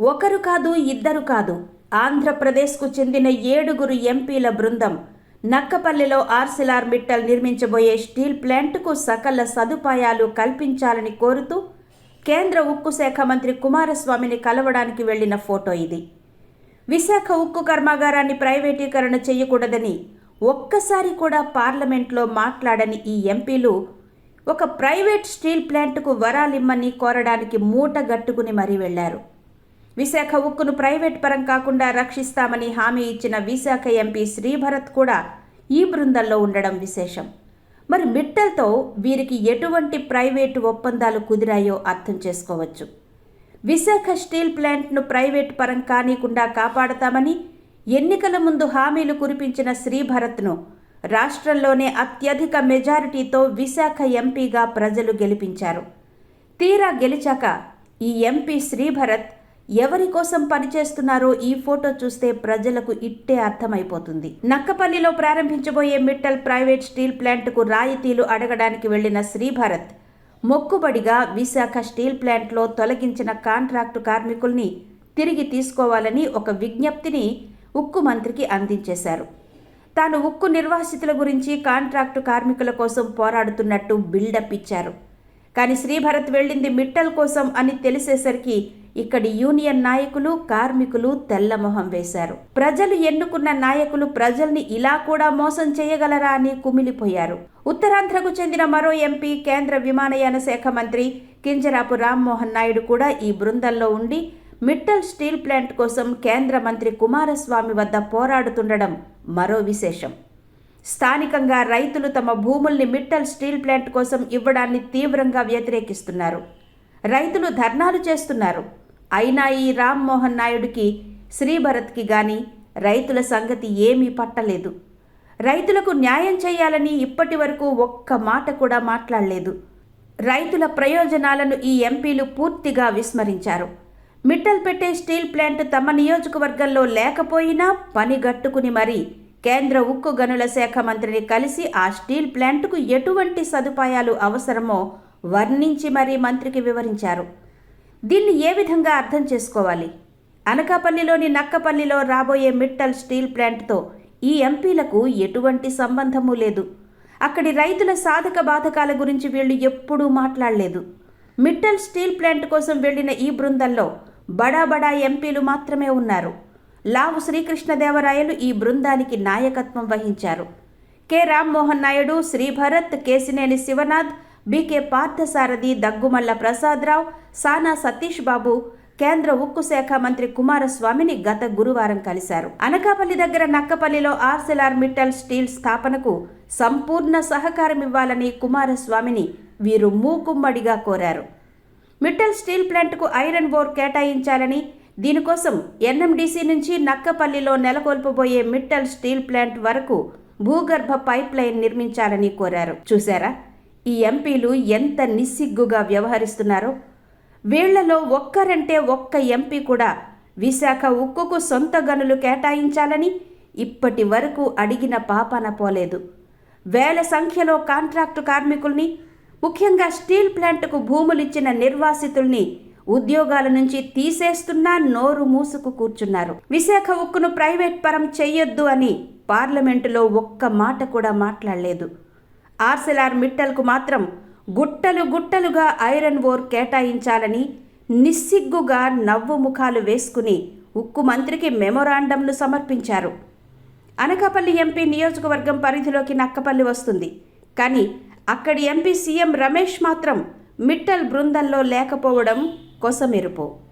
ఒకరు కాదు ఇద్దరు కాదు. ఆంధ్రప్రదేశ్కు చెందిన ఏడుగురు ఎంపీల బృందం నక్కపల్లిలో ఆర్సిలార్ మిట్టల్ నిర్మించబోయే స్టీల్ ప్లాంట్కు సకల సదుపాయాలు కల్పించాలని కోరుతూ కేంద్ర ఉక్కు శాఖ మంత్రి కుమారస్వామిని కలవడానికి వెళ్ళిన ఫోటో ఇది. విశాఖ ఉక్కు కర్మాగారాన్ని ప్రైవేటీకరణ చేయకూడదని ఒక్కసారి కూడా పార్లమెంట్లో మాట్లాడని ఈ ఎంపీలు ఒక ప్రైవేట్ స్టీల్ ప్లాంట్కు వరాలిమ్మని కోరడానికి మూట గట్టుకుని మరీ వెళ్ళారు విశాఖ ఉక్కును ప్రైవేట్ పరం కాకుండా రక్షిస్తామని హామీ ఇచ్చిన విశాఖ ఎంపీ శ్రీభరత్ కూడా ఈ బృందంలో ఉండడం విశేషం. మరి మిట్టల్తో వీరికి ఎటువంటి ప్రైవేటు ఒప్పందాలు కుదిరాయో అర్థం చేసుకోవచ్చు. విశాఖ స్టీల్ ప్లాంట్ను ప్రైవేట్ పరం కానీకుండా కాపాడతామని ఎన్నికల ముందు హామీలు కురిపించిన శ్రీభరత్ను రాష్ట్రంలోనే అత్యధిక మెజారిటీతో విశాఖ ఎంపీగా ప్రజలు గెలిపించారు. తీరా గెలిచాక ఈ ఎంపీ శ్రీభరత్ ఎవరి కోసం పనిచేస్తున్నారో ఈ ఫోటో చూస్తే ప్రజలకు ఇట్టే అర్థమైపోతుంది. నక్కపల్లిలో ప్రారంభించబోయే మిట్టల్ ప్రైవేట్ స్టీల్ ప్లాంట్కు రాయితీలు అడగడానికి వెళ్ళిన శ్రీభరత్ మొక్కుబడిగా విశాఖ స్టీల్ ప్లాంట్లో తొలగించిన కాంట్రాక్టు కార్మికుల్ని తిరిగి తీసుకోవాలని ఒక విజ్ఞప్తిని ఉక్కు మంత్రికి అందించేశారు. తాను ఉక్కు నిర్వాసితుల గురించి కాంట్రాక్టు కార్మికుల కోసం పోరాడుతున్నట్టు బిల్డప్ ఇచ్చారు. కానీ శ్రీభరత్ వెళ్ళింది మిట్టల్ కోసం అని తెలిసేసరికి ఇక్కడి యూనియన్ నాయకులు కార్మికులు తెల్లమొహం వేశారు. ప్రజలు ఎన్నుకున్న నాయకులు ప్రజల్ని ఇలా కూడా మోసం చేయగలరా అని కుమిలిపోయారు. ఉత్తరాంధ్రకు చెందిన మరో ఎంపీ కేంద్ర విమానయాన శాఖ మంత్రి కింజరాపు రామ్మోహన్ నాయుడు కూడా ఈ బృందంలో ఉండి మిట్టల్ స్టీల్ ప్లాంట్ కోసం కేంద్ర మంత్రి కుమారస్వామి వద్ద పోరాడుతుండడం మరో విశేషం. స్థానికంగా రైతులు తమ భూముల్ని మిట్టల్ స్టీల్ ప్లాంట్ కోసం ఇవ్వడాన్ని తీవ్రంగా వ్యతిరేకిస్తున్నారు. రైతులు ధర్నాలు చేస్తున్నారు. అయినా ఈ రామ్మోహన్ నాయుడికి శ్రీభరత్కి గాని రైతుల సంగతి ఏమీ పట్టలేదు. రైతులకు న్యాయం చేయాలని ఇప్పటి వరకు ఒక్క మాట కూడా మాట్లాడలేదు. రైతుల ప్రయోజనాలను ఈ ఎంపీలు పూర్తిగా విస్మరించారు. మిట్టల్ పెట్టే స్టీల్ ప్లాంట్ తమ నియోజకవర్గంలో లేకపోయినా పని గట్టుకుని మరీ కేంద్ర ఉక్కు గనుల శాఖ మంత్రిని కలిసి ఆ స్టీల్ ప్లాంట్కు ఎటువంటి సదుపాయాలు అవసరమో వర్ణించి మరీ మంత్రికి వివరించారు. దీన్ని ఏ విధంగా అర్థం చేసుకోవాలి? అనకాపల్లిలోని నక్కపల్లిలో రాబోయే మిట్టల్ స్టీల్ ప్లాంట్తో ఈ ఎంపీలకు ఎటువంటి సంబంధము లేదు. అక్కడి రైతుల సాధక బాధకాల గురించి వీళ్ళు ఎప్పుడూ మాట్లాడలేదు. మిట్టల్ స్టీల్ ప్లాంట్ కోసం వెళ్ళిన ఈ బృందంలో బడా బడా ఎంపీలు మాత్రమే ఉన్నారు. లావు శ్రీకృష్ణదేవరాయలు ఈ బృందానికి నాయకత్వం వహించారు. కె. రామ్మోహన్ నాయుడు శ్రీభరత్ కేసినేని శివనాథ్ బీకే పార్థసారథి దగ్గుమల్ల ప్రసాదరావు సానా సతీష్ బాబు కేంద్ర ఉక్కు శాఖ మంత్రి కుమారస్వామిని గత గురువారం కలిశారు. అనకాపల్లి దగ్గర నక్కపల్లిలో ఆర్సెలార్ మిట్టల్ స్టీల్ స్థాపనకు సంపూర్ణ సహకారం ఇవ్వాలని కుమారస్వామిని వీరు మూకుమ్మడిగా కోరారు. మిట్టల్ స్టీల్ ప్లాంట్కు ఐరన్ బోర్ కేటాయించాలని దీనికోసం ఎన్ఎండిసి నుంచి నక్కపల్లిలో నెలకొల్పబోయే మిట్టల్ స్టీల్ ప్లాంట్ వరకు భూగర్భ పైప్ లైన్ నిర్మించాలని కోరారు. చూశారా? ఈ ఎంపీలు ఎంత నిస్సిగ్గుగా వ్యవహరిస్తున్నారో. వీళ్ళలో ఒక్కరంటే ఒక్క ఎంపీ కూడా విశాఖ ఉక్కుకు సొంత గనులు కేటాయించాలని ఇప్పటి వరకు అడిగిన పాపన పోలేదు. వేల సంఖ్యలో కాంట్రాక్టు కార్మికుల్ని ముఖ్యంగా స్టీల్ ప్లాంట్కు భూములిచ్చిన నిర్వాసితుల్ని ఉద్యోగాల నుంచి తీసేస్తున్నా నోరు మూసుకు కూర్చున్నారు. విశాఖ ఉక్కును ప్రైవేట్ పరం చెయ్యొద్దు అని పార్లమెంటులో ఒక్క మాట కూడా మాట్లాడలేదు. ఆర్సెలార్ మిట్టల్కు మాత్రం గుట్టలు గుట్టలుగా ఐరన్ ఓర్ కేటాయించాలని నిస్సిగ్గుగా నవ్వు ముఖాలు వేసుకుని ఉక్కు మంత్రికి మెమొరాండంను సమర్పించారు. అనకాపల్లి ఎంపీ నియోజకవర్గం పరిధిలోకి నక్కపల్లి వస్తుంది. కానీ అక్కడి ఎంపీ సీఎం రమేష్ మాత్రం మిట్టల్ బృందంలో లేకపోవడం కొసమెరుపు.